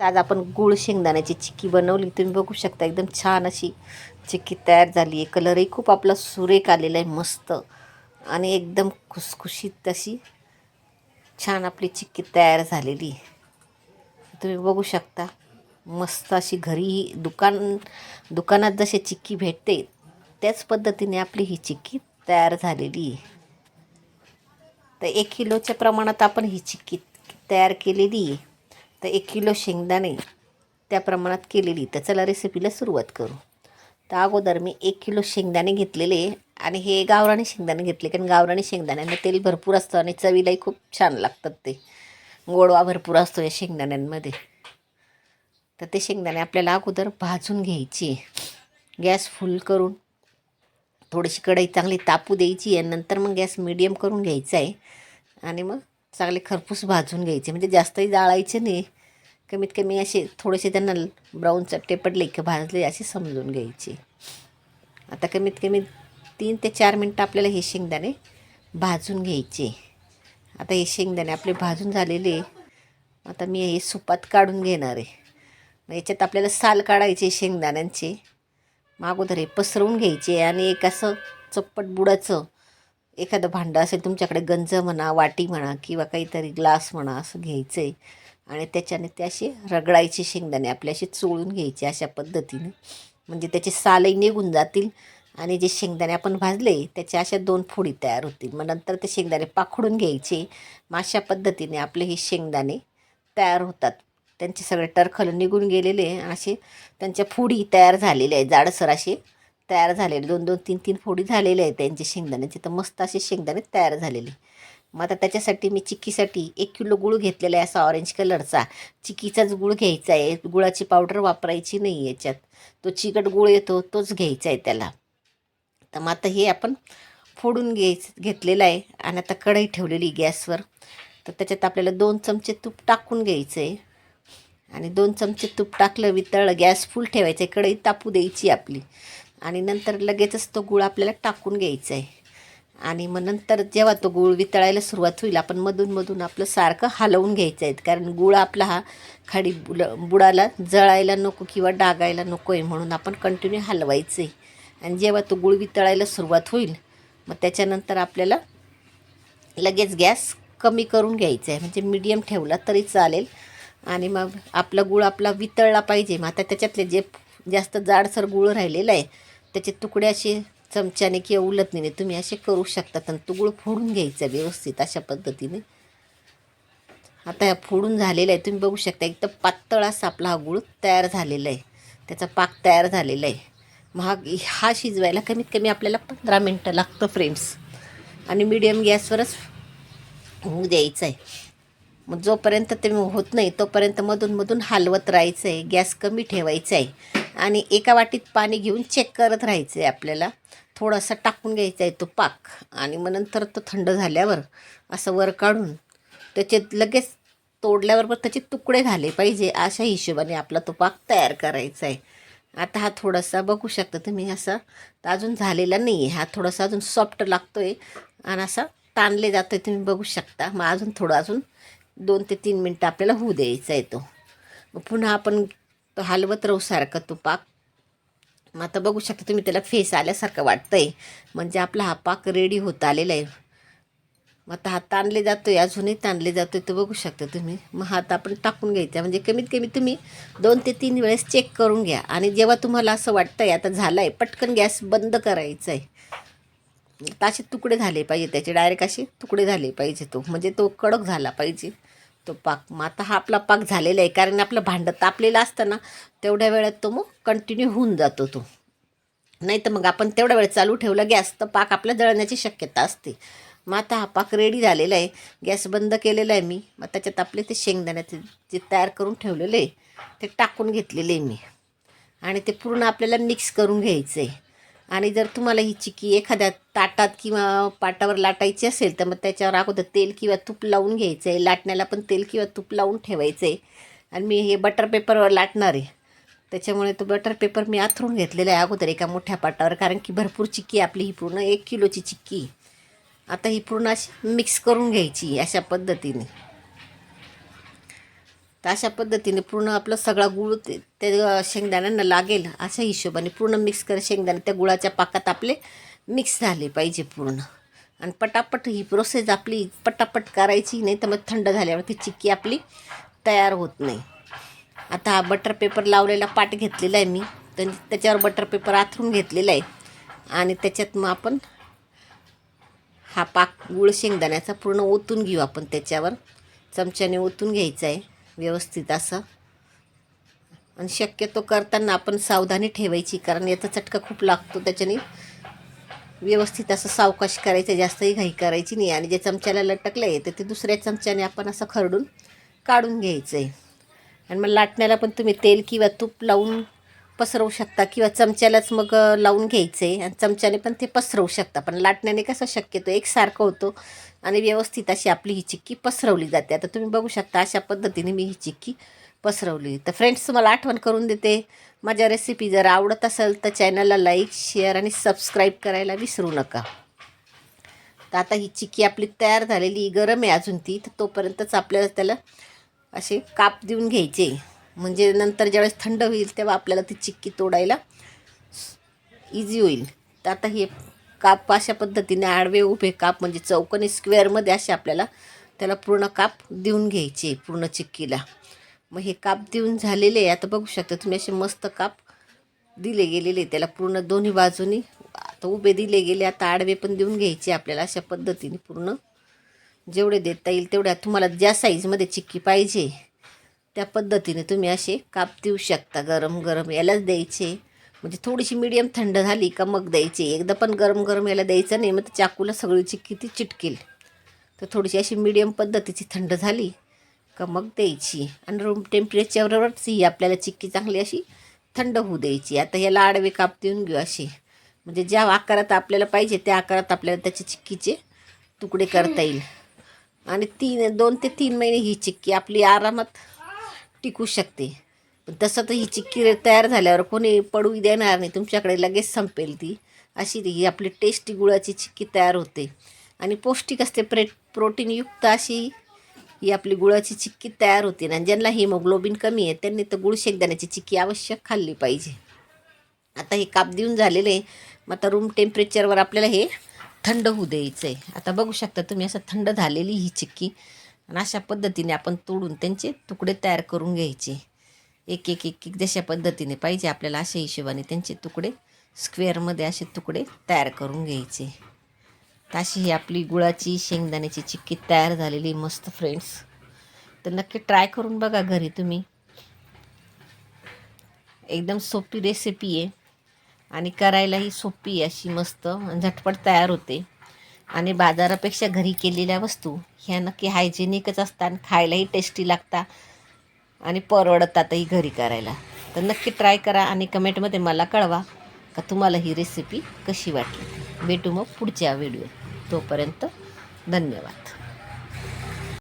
आज आपण गुळ शेंगदाण्याची चिक्की बनवली. तुम्ही बघू शकता एकदम छान अशी चिक्की तयार झाली आहे. कलरही खूप आपला सुरेख आलेला आहे मस्त. आणि एकदम खुसखुशीत अशी छान आपली चिक्की तयार झालेली आहे. तुम्ही बघू शकता मस्त अशी घरी दुकान दुकानात जशी चिक्की भेटते त्याच पद्धतीने आपली ही चिक्की तयार झालेली आहे. तर एक किलोच्या प्रमाणात आपण ही चिक्की तयार केलेली आहे. तर एक किलो शेंगदाणे त्या प्रमाणात केलेली. तर चला रेसिपीला सुरुवात करू. तर अगोदर मी एक किलो शेंगदाणे घेतलेले आणि हे गावराने शेंगदाणे घेतले. कारण गावराणी शेंगदाण्यांना तेल भरपूर असतं आणि चवीलाही खूप छान लागतात ते. गोडवा भरपूर असतो या शेंगदाण्यांमध्ये. तर ते शेंगदाणे आपल्याला अगोदर भाजून घ्यायची. गॅस फुल करून थोडीशी कढई चांगली तापू द्यायची आहे नंतर मग गॅस मिडियम करून घ्यायचा आहे. आणि मग चांगले खरपूस भाजून घ्यायचे. म्हणजे जास्तही जाळायचे नाही. कमीत कमी असे थोडेसे त्यांना ब्राऊन चपटे पडले की भाजले असे समजून घ्यायचे. आता कमीत कमी तीन ते चार मिनटं आपल्याला हे शेंगदाणे भाजून घ्यायचे. आता हे शेंगदाणे आपले भाजून झालेले आता मी हे सुपात काढून घेणार आहे. मग याच्यात आपल्याला साल काढायचे शेंगदाण्यांचे. मागोदर हे पसरवून घ्यायचे आणि एक असं चप्पट बुडाचं एखादं भांडं असेल तुमच्याकडे गंज म्हणा वाटी म्हणा किंवा काहीतरी ग्लास म्हणा असं घ्यायचं आहे आणि त्याच्याने ते असे रगडायचे शेंगदाणे आपले असे चोळून घ्यायचे अशा पद्धतीने. म्हणजे त्याचे सालही निघून जातील आणि जे शेंगदाणे आपण भाजले त्याच्या अशा दोन फोडी तयार होतील. मग नंतर ते शेंगदाणे पाखडून घ्यायचे. मग अशा पद्धतीने आपले हे शेंगदाणे तयार होतात. त्यांचे सगळे टरखल निघून गेलेले असे त्यांच्या फोडी तयार झालेल्या आहेत. जाडसर असे तयार झालेले दोन दोन तीन तीन फोडी झालेले आहेत. त्यांचे शेंगदाण्याचे तर मस्त असे शेंगदाणे तयार झालेले. मग आता त्याच्यासाठी मी चिक्कीसाठी एक किलो गुळ घेतलेला आहे असा ऑरेंज कलरचा चिक्कीचाच गुळ घ्यायचा आहे. गुळाची पावडर वापरायची नाही याच्यात. तो चिकट गुळ येतो तोच घ्यायचा आहे त्याला. तर मग आता हे आपण फोडून घ्यायचं घेतलेलं आहे. आणि आता कढई ठेवलेली गॅसवर. तर त्याच्यात आपल्याला दोन चमचे तूप टाकून घ्यायचं आहे. आणि दोन चमचे तूप टाकलं वितळलं गॅस फुल ठेवायचं आहे. कढई तापू द्यायची आपली. आणि नंतर लगेचच तो गुळ आपल्याला टाकून घ्यायचा आहे. आणि मग नंतर जेव्हा तो गूळ वितळायला सुरुवात होईल आपण मधून मधून आपलं सारखं हलवून घ्यायचं आहे. कारण गूळ आपला हा खाडी बुल बुडाला जळायला नको किंवा डागायला नको आहे म्हणून आपण कंटिन्यू हलवायचं आहे आणि जेव्हा तो गूळ वितळायला सुरुवात होईल मग त्याच्यानंतर आपल्याला लगेच गॅस कमी करून घ्यायचा आहे. म्हणजे मीडियम ठेवला तरी चालेल. आणि मग आपला गूळ आपला वितळला पाहिजे. मग आता त्याच्यातले जे जास्त जाडसर गूळ राहिलेला आहे त्याचे तुकडे असे चमच्याने किंवा उलटणीने तुम्ही असे करू शकतात आणि तो गुळ फोडून घ्यायचा व्यवस्थित अशा पद्धतीने. आता ह्या फोडून झालेला आहे. तुम्ही बघू शकता एकदम पातळ असा आपला हा गुळ तयार झालेला आहे. त्याचा पाक तयार झालेला आहे. महाग हा शिजवायला कमीत कमी आपल्याला पंधरा मिनटं लागतं फ्रेम्स. आणि मीडियम गॅसवरच होऊ द्यायचं आहे. मग जोपर्यंत ते होत नाही तोपर्यंत मधून मधून हलवत राहायचं आहे. गॅस कमी ठेवायचा आहे. आणि एका वाटीत पाणी घेऊन चेक करत राहायचं आहे आपल्याला. थोडासा टाकून घ्यायचा आहे तो पाक. आणि मग नंतर तो थंड झाल्यावर असं वर काढून त्याचे लगेच तोडल्याबरोबर त्याचे तुकडे झाले पाहिजे अशा हिशोबाने आपला तो पाक तयार करायचा आहे आता हा थोडासा बघू शकता तुम्ही असा तर अजून झालेला नाही आहे हा थोडासा अजून सॉफ्ट लागतो आहे आणि असा ताणले जातो आहे तुम्ही बघू शकता. मग अजून थोडं अजून दोन ते तीन मिनटं आपल्याला होऊ द्यायचा आहे तो. मग पुन्हा आपण तो हलवत राहू सारखा तो पाक मग आता बघू शकता तुम्ही त्याला फेस आल्यासारखं वाटतं आहे म्हणजे आपला हा पाक रेडी होत आलेला आहे. मग आता हात ताणले जातो आहे अजूनही ताणले जातो आहे तो बघू शकता तुम्ही. मग हात आपण टाकून घ्यायचा. म्हणजे कमीत कमी तुम्ही दोन ते तीन वेळेस चेक करून घ्या. आणि जेव्हा तुम्हाला असं वाटतं आहे आता झालं आहे पटकन गॅस बंद करायचा आहे म्हणजे तर असे तुकडे झाले पाहिजे त्याचे. डायरेक्ट असे तुकडे झाले पाहिजे तो. म्हणजे तो कडक झाला पाहिजे. तो पाक. मग आता हा आपला पाक झालेला आहे कारण आपलं भांडं तापलेलं असतं ना तेवढ्या वेळात तो मग कंटिन्यू होऊन जातो तो. नाही तर मग आपण तेवढा वेळ चालू ठेवला गॅस तर पाक आपल्या जळण्याची शक्यता असते. मग आता हा पाक रेडी झालेला आहे. गॅस बंद केलेला आहे मी. मग त्याच्यात आपले ते शेंगदाण्याचे जे तयार करून ठेवलेले आहे ते टाकून घेतलेले आहे मी. आणि ते पूर्ण आपल्याला मिक्स करून घ्यायचं आहे आणि जर तुम्हाला ही चिकी एखाद्या ताटात किंवा पाटावर लाटायची असेल तर मग त्याच्यावर अगोदर तेल किंवा तूप लावून घ्यायचं आहे लाटण्याला पण तेल किंवा तूप लावून ठेवायचं आहे आणि मी हे बटर पेपरवर लाटणार आहे. त्याच्यामुळे तो बटर पेपर मी आथरून घेतलेला आहे अगोदर एका मोठ्या पाटावर कारण की भरपूर चिक्की आपली ही पूर्ण. एक किलोची चिक्की. आता ही पूर्ण अशी मिक्स करून घ्यायची अशा पद्धतीने. तर अशा पद्धतीने पूर्ण आपलं सगळा गुळ ते शेंगदाण्यांना लागेल अशा हिशोबाने पूर्ण मिक्स कर शेंगदाणे. त्या गुळाच्या पाकात आपले मिक्स झाले पाहिजे पूर्ण. आणि पटापट ही प्रोसेस आपली पटापट करायची नाही तर मग थंड झाल्यावर ती चिक्की आपली तयार होत नाही. आता हा बटर पेपर लावलेला पाट घेतलेला आहे मी. तर त्याच्यावर बटर पेपर आथरून घेतलेला आहे. आणि त्याच्यात मग आपण हा पाक गुळ शेंगदाण्याचा पूर्ण ओतून घेऊ आपण त्याच्यावर. चमच्याने ओतून घ्यायचा आहे. व्यवस्थित असं. आणि शक्यतो करताना आपण सावधानी ठेवायची कारण याचा चटका खूप लागतो त्याच्याने व्यवस्थित असं सावकाश करायचं जास्तही घाई करायची नाही. आणि जे चमच्याला लटकलं आहे तर ते दुसऱ्या चमच्याने आपण असं खरडून काढून घ्यायचं आहे आणि मग लाटण्याला पण तुम्ही तेल किंवा तूप लावून पसरवू शकता किंवा चमच्यालाच मग लावून घ्यायचं आहे आणि चमच्याने पण ते पसरवू शकता. पण लाटण्याने कसं शक्यतो एकसारखं होतं. आणि व्यवस्थित अशी आपली ही चिक्की पसरवली जाते. आता तुम्ही बघू शकता अशा पद्धतीने मी ही चिक्की पसरवली. तर फ्रेंड्स तुम्हाला आठवण करून देते माझ्या रेसिपी जर आवडत असेल तर चॅनलला लाईक शेअर आणि सबस्क्राईब करायला विसरू नका. तर आता ही चिक्की आपली तयार झालेली गरम आहे अजून ती तर तोपर्यंतच आपल्याला त्याला असे काप देऊन घ्यायचे. म्हणजे नंतर ज्यावेळेस थंड होईल तेव्हा आपल्याला ती चिक्की तोडायला इझी होईल. तर आता हे काप अशा पद्धतीने आडवे उभे काप म्हणजे चौकोनी स्क्वेअरमध्ये असे आपल्याला त्याला पूर्ण काप देऊन घ्यायचे पूर्ण चिक्कीला. मग हे काप देऊन झालेले आहे. आता बघू शकता तुम्ही असे मस्त काप दिले गेलेले आहे. त्याला पूर्ण दोन्ही बाजूनी आता उभे दिले गेले आता आडवे पण देऊन घ्यायचे आपल्याला अशा पद्धतीने पूर्ण. जेवढे देता येईल तेवढ्या तुम्हाला ज्या साईजमध्ये चिक्की पाहिजे त्या पद्धतीने तुम्ही असे काप देऊ शकता. गरम गरम यालाच द्यायचे. म्हणजे थोडीशी मीडियम थंड झाली का मग द्यायची. एकदा पण गरम गरम याला द्यायचं नाही मग तर चाकूला सगळी चिक्की ती चिटकेल. तर थोडीशी अशी मीडियम पद्धतीची थंड झाली का मग द्यायची. आणि रूम टेम्परेचरवरच ही आपल्याला चिक्की चांगली अशी थंड होऊ द्यायची. आता याला आडवे काप देऊन घेऊ अशी म्हणजे ज्या आकारात आपल्याला पाहिजे त्या आकारात आपल्याला त्याचे चिक्कीचे तुकडे करता येईल. आणि तीन दोन ते तीन महिने ही चिक्की आपली आरामात टिकू शकते. तसं तर ही चिक्की तयार झाल्यावर कोणी पडू देणार नाही. तुमच्याकडे लगेच संपेल ती. अशी ती ही आपली टेस्टी गुळाची चिक्की तयार होते. आणि पौष्टिक असते प्रे प्रोटीनयुक्त अशी ही आपली गुळाची चिक्की तयार होते. आणि ज्यांना हिमोग्लोबिन कमी आहे त्यांनी तर गुळ शेकदाण्याची चिक्की आवश्यक खाल्ली पाहिजे. आता हे काप देऊन झालेलं आहे. मग आता रूम टेम्परेचरवर आपल्याला हे थंड होऊ द्यायचं आहे आता बघू शकता तुम्ही असं थंड झालेली ही चिक्की. आणि अशा पद्धतीने आपण तोडून त्यांचे तुकडे तयार करून घ्यायचे. एक एक एक एक जशा पद्धतीने पाहिजे आपल्याला अशा हिशोबाने त्यांचे तुकडे स्क्वेअरमध्ये असे तुकडे तयार करून घ्यायचे. तर अशी ही आपली गुळाची शेंगदाण्याची चिक्की तयार झालेली मस्त फ्रेंड्स तर नक्की ट्राय करून बघा घरी तुम्ही. एकदम सोपी रेसिपी आहे. आणि करायलाही सोपी आहे अशी मस्त झटपट तयार होते. आणि बाजारापेक्षा घरी केलेल्या वस्तू ह्या नक्की हायजेनिकच असतात आणि खायलाही टेस्टी लागतात. आणि परवडतातही घरी करायला. तर नक्की ट्राय करा आणि कमेंटमध्ये मला कळवा का तुम्हाला ही रेसिपी कशी वाटली. भेटू मग पुढच्या व्हिडिओ तोपर्यंत धन्यवाद.